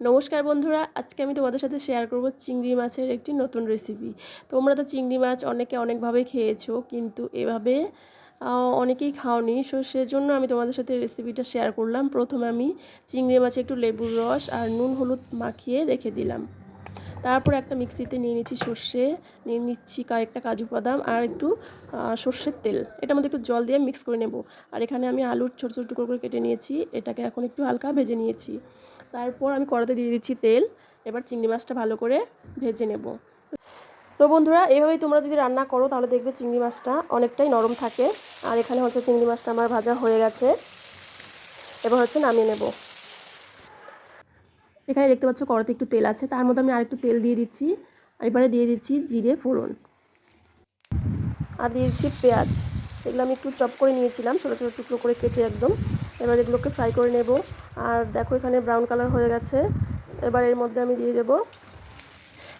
নমস্কার বন্ধুরা, আজকে আমি তোমাদের সাথে শেয়ার করব চিংড়ি মাছের একটি নতুন রেসিপি তোমরা তো চিংড়ি মাছ অনেকে অনেকভাবে খেয়েছো, কিন্তু এভাবে অনেকেই খাওনি। সো সেজন্য আমি তোমাদের সাথে রেসিপিটা শেয়ার করলাম। প্রথমে আমি চিংড়ি মাছে একটু লেবুর রস আর নুন হলুদ মাখিয়ে রেখে দিলাম। তারপর একটা মিক্সিতে নিয়ে নিচ্ছি সর্ষে, নিয়ে নিচ্ছি কয়েকটা কাজু বাদাম আর একটু সর্ষের তেল। এটার মধ্যে একটু জল দিয়ে মিক্স করে নেব। আর এখানে আমি আলুর ছোটো ছোটো টুকরো করে কেটে নিয়েছি। এটাকে এখন একটু হালকা ভেজে নিয়েছি। তারপর আমি কড়াতে দিয়ে দিচ্ছি তেল, এবার চিংড়ি মাছটা ভালো করে ভেজে নেব। তো বন্ধুরা, এভাবেই তোমরা যদি রান্না করো, তাহলে দেখবে চিংড়ি মাছটা অনেকটাই নরম থাকে। আর এখানে হচ্ছে চিংড়ি মাছটা আমার ভাজা হয়ে গেছে। এবার হচ্ছে নামিয়ে নেব। এখানে দেখতে পাচ্ছ কড়াতে একটু তেল আছে, তার মধ্যে আমি আরেকটু তেল দিয়ে দিচ্ছি। এবারে দিয়ে দিচ্ছি জিরে ফোড়ন। আর দিয়ে দিচ্ছি পেঁয়াজ। এগুলো আমি একটু চপ করে নিয়েছিলাম, ছোটো ছোটো টুকরো করে কেটে একদম। এবার এগুলোকে ফ্রাই করে নেব। আর দেখো এখানে ব্রাউন কালার হয়ে গেছে। এবার এর মধ্যে আমি দিয়ে দেবো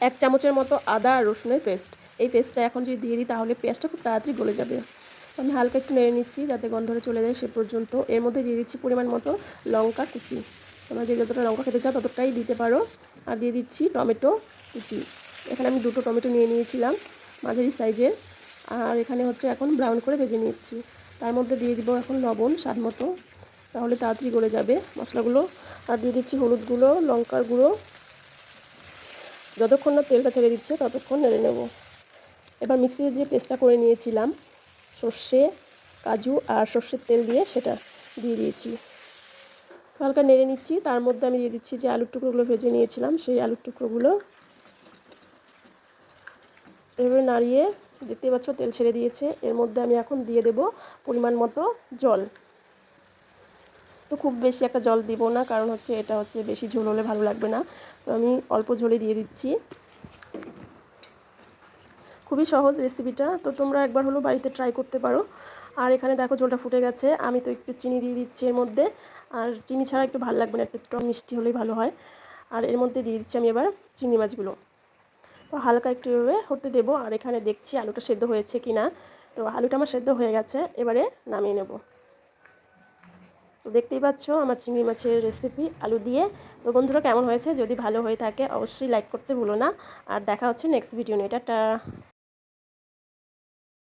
এক চামচের মতো আদা আর রসুনের পেস্ট এই পেস্টটা এখন যদি দিয়ে দিই, তাহলে পেঁয়াজটা খুব তাড়াতাড়ি গলে যাবে। আমি হালকা একটু নেড়ে নিচ্ছি যাতে গন্ধটা চলে যায় সে পর্যন্ত। এর মধ্যে দিয়ে দিচ্ছি পরিমাণ মতো লঙ্কা কুচি। তোমরা যে যতটা লঙ্কা খেতে চাও ততটাই দিতে পারো। আর দিয়ে দিচ্ছি টমেটো কুচি। এখানে আমি দুটো টমেটো নিয়ে নিয়েছিলাম মাঝারি সাইজের। আর এখানে হচ্ছে এখন ব্রাউন করে ভেজে নিচ্ছি। তার মধ্যে দিয়ে দিব এখন লবণ, স্বাদ মতো। তাহলে তাড়াতাড়ি গলে যাবে মশলাগুলো। আর দিয়ে দিচ্ছি হলুদ গুঁড়ো, লঙ্কার গুঁড়ো। যতক্ষণ না তেলটা ছেড়ে দিচ্ছে ততক্ষণ নেড়ে নেব। এবার মিক্সিতে যে পেস্টটা করে নিয়েছিলাম, সর্ষে, কাজু আর সর্ষের তেল দিয়ে সেটা দিয়ে দিয়েছি। হালকা নেড়ে নিচ্ছি, তার মধ্যে আমি দিয়ে দিচ্ছি যে আলুর টুকরোগুলো ভেজে নিয়েছিলাম, সেই আলুর টুকরোগুলো। এভাবে নাড়িয়ে দেখতে পাচ্ছ তেল ছেড়ে দিয়েছে। এর মধ্যে আমি এখন দিয়ে দেব পরিমাণ মতো জল। তো খুব বেশি একটা জল দিব না, কারণ হচ্ছে এটা হচ্ছে বেশি ঝোল হলে ভালো লাগবে না। তো আমি অল্প ঝোলে দিয়ে দিচ্ছি। খুবই সহজ রেসিপিটা, তো তোমরা একবার হলো বাড়িতে ট্রাই করতে পারো। আর এখানে দেখো ঝোলটা ফুটে গেছে, আমি তো একটু চিনি দিয়ে দিচ্ছি এর মধ্যে। আর চিনি ছাড়া একটু ভালো লাগবে না, একটু টক মিষ্টি হলেই ভালো হয়। আর এর মধ্যে দিয়ে দিচ্ছি আমি এবার চিংড়ি মাছগুলো। তো হালকা একটু এভাবে হতে দেবো, আর এখানে দেখছি আলুটা সেদ্ধ হয়েছে কি না তো আলুটা আমার সেদ্ধ হয়ে গেছে, এবারে নামিয়ে নেব। তো দেখতেই পাচ্ছ আমার চিংড়ি মাছের রেসিপি আলু দিয়ে। তো বন্ধুরা, কেমন হয়েছে? যদি ভালো হয়ে থাকে, অবশ্যই লাইক করতে ভুলো না। আর দেখা হচ্ছে নেক্সট ভিডিও নিয়ে। এটা